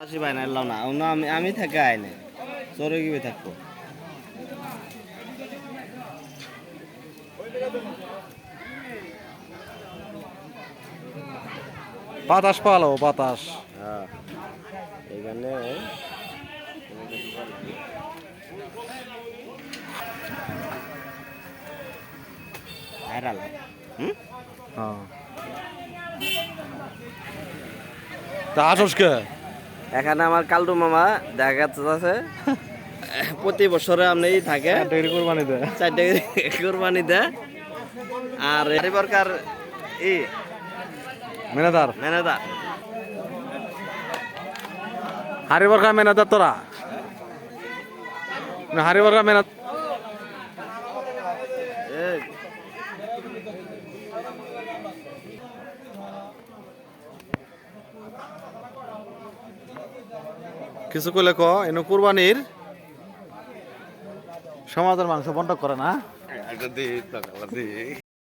আসি ভাই না এলাম না। আমি আমি থাকে আইনে চোরে কীভাবে থাকব? বাতাস পালো বাতাস। হ্যাঁ। এখানে ভাইরাল। হুম? হ্যাঁ। তা আসস কে? এখানে আমার কালটু মামা দেখা যাচ্ছে। প্রতি বছরে আপনি থাকে। কোরবানি দে চারটে কোরবানি দেয়। আর পরিবারকার ই মেনাদার। ম্যানেজার হারিবার কা মেনাদার তোরা? হারিবার মেনা কিছু কইলে ক এনে কুরবানির সমাজের মাংস বন্ধ করে না?